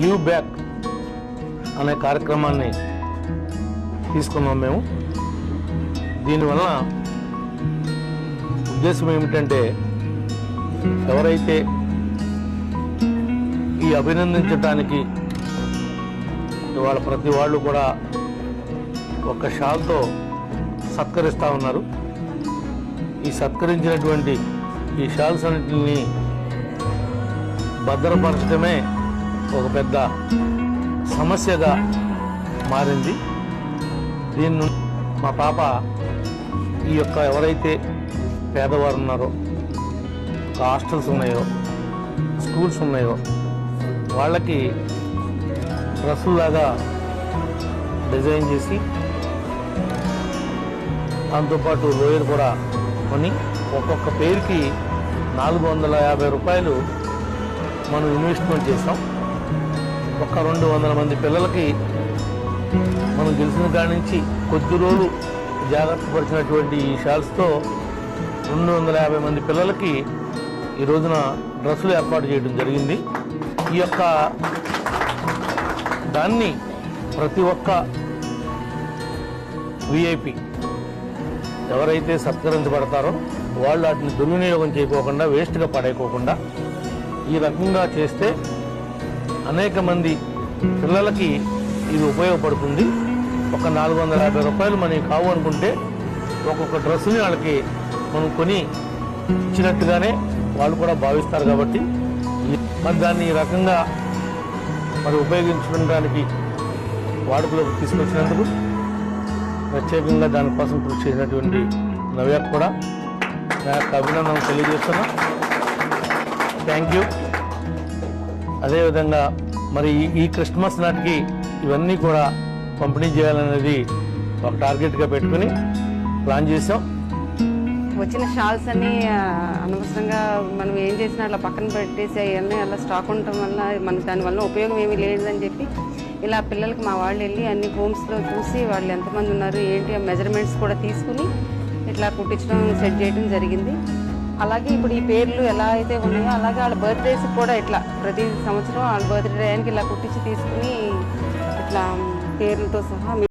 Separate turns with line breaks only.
Give back అనే కార్యక్రమాన్ని తీసుకున్నాం మేము. దీనివల్ల ఉద్దేశం ఏమిటంటే ఎవరైతే ఈ అభినందించటానికి ఇవాళ ప్రతి వాళ్ళు కూడా ఒక షాల్తో సత్కరిస్తూ ఉన్నారు. ఈ సత్కరించినటువంటి ఈ షాల్స్ అన్నింటిని భద్రపరచడమే ఒక పెద్ద సమస్యగా మారింది. దీని మా పాప ఈ యొక్క ఎవరైతే పేదవారు ఉన్నారో హాస్టల్స్ ఉన్నాయో స్కూల్స్ ఉన్నాయో వాళ్ళకి డ్రెస్సులాగా డిజైన్ చేసి దాంతోపాటు లోయర్ కూడా కొని ఒక్కొక్క పేరుకి నాలుగు వందల యాభై రూపాయలు మనం ఇన్వెస్ట్మెంట్ చేస్తాం. ఒక రెండు వందల మంది పిల్లలకి మనం గెలిచిన కాడి నుంచి కొద్ది రోజులు జాగ్రత్త పరిచినటువంటి ఈ షాల్స్తో రెండు వందల యాభై మంది పిల్లలకి ఈ రోజున డ్రెస్సులు ఏర్పాటు చేయడం జరిగింది. ఈ యొక్క దాన్ని ప్రతి ఒక్క విఐపి ఎవరైతే సత్కరించబడతారో వాళ్ళు వాటిని దుర్వినియోగం చేయకోకుండా వేస్ట్గా పడేయకోకుండా ఈ రకంగా చేస్తే అనేక మంది పిల్లలకి ఇది ఉపయోగపడుతుంది. ఒక నాలుగు వందల యాభై రూపాయలు మనకి కావు అనుకుంటే ఒక్కొక్క డ్రెస్సుని వాళ్ళకి మనం కొని ఇచ్చినట్టుగానే వాళ్ళు కూడా భావిస్తారు కాబట్టి ఈ- మరి దాన్ని ఈ రకంగా మరి ఉపయోగించుకోవడానికి వాడుకలోకి తీసుకొచ్చినందుకు ప్రత్యేకంగా దానికోసం కృషి చేసినటువంటి నవ్యాక్ కూడా నా యొక్క అభినందనలు తెలియజేస్తున్నా థ్యాంక్ యూ. అదేవిధంగా మరి ఈ- ఈ క్రిస్మస్ నాటికి ఇవన్నీ కూడా పంపిణీ చేయాలనేది ఒక టార్గెట్గా పెట్టుకుని ప్లాన్ చేసాం
వచ్చిన షాల్స్ అన్ని అనవసరంగా మనం ఏం చేసినా అట్లా పక్కన పెట్టేసి అవన్నీ అలా స్టాక్ ఉండటం వల్ల మనకు దానివల్ల ఉపయోగం ఏమీ లేదని చెప్పి ఇలా పిల్లలకి మా వాళ్ళు వెళ్ళి అన్ని హోమ్స్లో చూసి వాళ్ళు ఎంతమంది ఉన్నారు ఏంటి ఆ మెజర్మెంట్స్ కూడా తీసుకుని ఇట్లా కుట్టించడం సెట్ చేయడం జరిగింది. అలాగే ఇప్పుడు ఈ పేర్లు ఎలా అయితే ఉన్నాయో అలాగే వాళ్ళ బర్త్డేస్ కూడా ఇట్లా ప్రతి సంవత్సరం వాళ్ళ బర్త్డే టైంకి ఇలా కుట్టించి తీసుకుని ఇట్లా పేర్లతో సహా